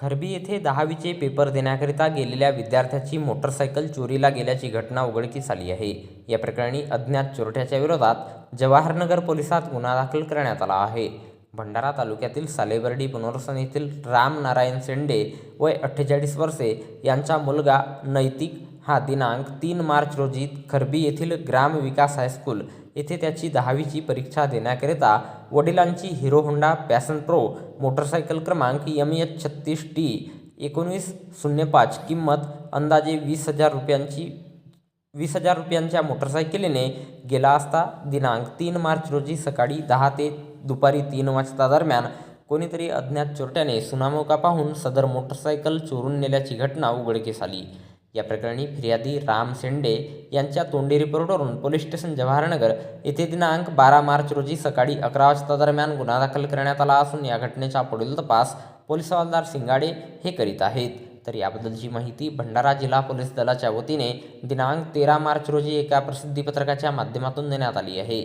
खरबी येथे दहावीचे पेपर देण्याकरिता गेलेल्या विद्यार्थ्याची मोटरसायकल चोरीला गेल्याची घटना उघडकीस आली आहे. या प्रकरणी अज्ञात चोरट्याच्या विरोधात जवाहरनगर पोलिसात गुन्हा दाखल करण्यात आला आहे. भंडारा तालुक्यातील सालेबर्डी पुनर्वसन येथील राम नारायण शेंडे वय अठ्ठेचाळीस वर्षे यांचा मुलगा नैतिक हा दिनांक तीन मार्च रोजी खरबी येथील ग्राम विकास हायस्कूल येथे त्याची दहावीची परीक्षा देण्याकरिता वडिलांची Hero Honda Passion Pro motorcycle क्रमांक एम एच छत्तीस टी एकोणवीस शून्य पाच किंमत अंदाजे वीस हजार रुपयांची वीस हजार रुपयांच्या मोटरसायकलीने गेला असता दिनांक तीन मार्च रोजी सकाळी दहा ते दुपारी तीन वाजता दरम्यान कोणीतरी अज्ञात चोरट्याने सुनामोका पाहून सदर मोटरसायकल चोरून नेल्याची घटना उघडकीस आली. या प्रकरणी फिर्यादी राम शेंडे यांच्या तोंडी रिपोर्टवरून पोलीस स्टेशन जवाहरनगर येथे दिनांक बारा मार्च रोजी सकाळी अकरा वाजता दरम्यान गुन्हा दाखल करण्यात आला असून या घटनेचा पुढील तपास पोलीस हवालदार सिंगाडे हे करीत आहेत. तर याबद्दलची माहिती भंडारा जिल्हा पोलीस दलाच्या वतीने दिनांक तेरा मार्च रोजी एका प्रसिद्धीपत्रकाच्या माध्यमातून देण्यात आली आहे.